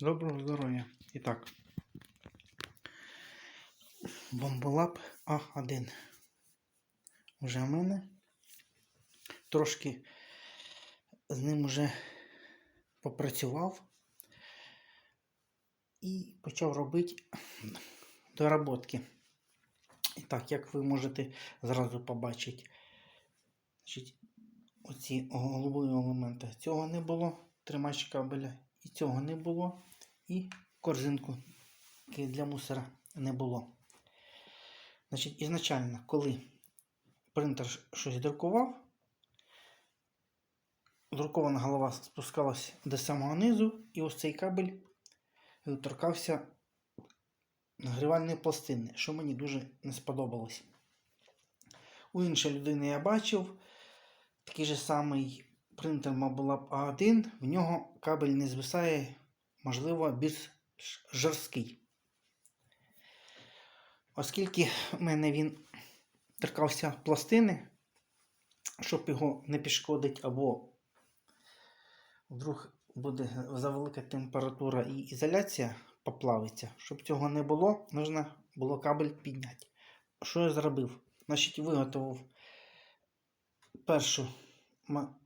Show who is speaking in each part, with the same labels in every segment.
Speaker 1: Доброго здоров'я. І так. Бомболап А1. Вже в мене. Трошки з ним вже попрацював і почав робити доработки. І так, як ви можете зразу побачити, значить, оці голубові елементи. Цього не було, тримач кабеля, і цього не було, і корзинку для мусора не було. Значить, ізначально, коли принтер щось друкував, друкована голова спускалась до самого низу, і ось цей кабель торкався нагрівальної пластини, що мені дуже не сподобалось. У іншої людини я бачив такий же самий принтер Mobile A1, в нього кабель не звисає, можливо, більш жорсткий. Оскільки в мене він торкався пластини, щоб його не пішкодить, або вдруг буде завелика температура і ізоляція поплавиться. Щоб цього не було, потрібно було кабель підняти. Що я зробив? Значить, виготовив першу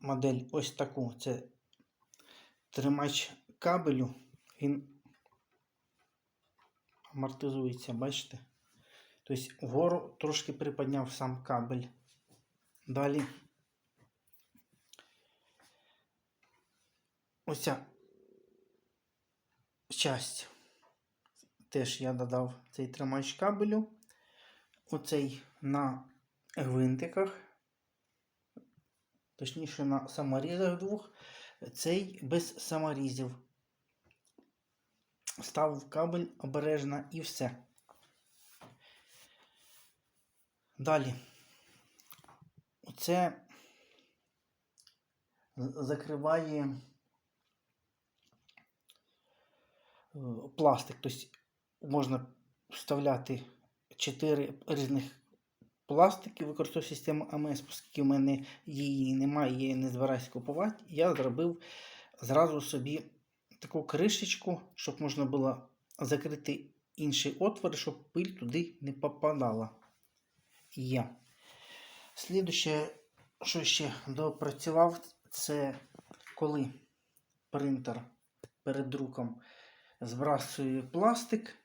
Speaker 1: модель ось таку. Це тримач кабелю. Він амортизується, бачите? Тобто вгору трошки приподняв сам кабель. Далі оця часть теж я додав цей тримач кабелю. Оцей на гвинтиках, точніше на саморізах двох, цей без саморізів. Ставив кабель обережно і все. Далі. Оце закриває е, пластик. Тобто можна вставляти 4 різних пластики, використовую систему АМС, оскільки в мене її немає, я її не збираюсь купувати. Я зробив зразу собі таку кришечку, щоб можна було закрити інший отвор, щоб пиль туди не попадала. Є. Слідуще, що ще допрацював, це коли принтер перед друком збрасує пластик,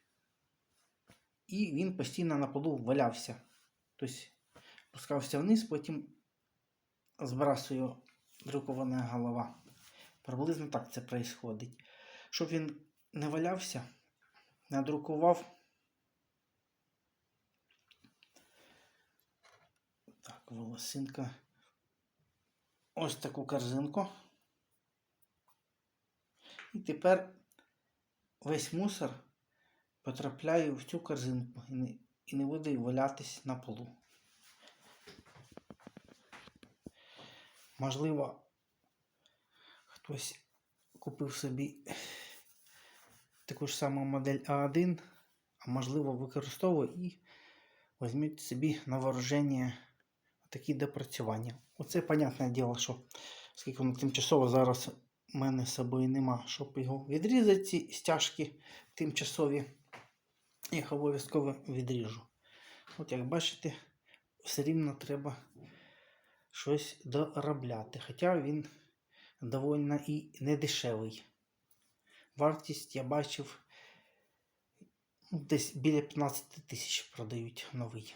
Speaker 1: і він постійно на полу валявся. Тобто пускався вниз, потім збрасує друкована голова. Приблизно так це відбувається. Щоб він не валявся, надрукував. Так, волосинка. Ось таку корзинку. І тепер весь мусор потрапляє в цю корзинку і не, буде валятись на полу. Можливо, хтось купив собі таку ж саму модель А1, а можливо використовує і візьміть собі на вооруження такі допрацювання. Оце, понятне діло, що оскільки воно тимчасово зараз в мене з собою нема, щоб його відрізати, ці стяжки тимчасові, їх обов'язково відріжу. От як бачите, все рівно треба щось доробляти. Хоча він доволі і недешевий. Вартість я бачив десь біля 15 тисяч продають новий.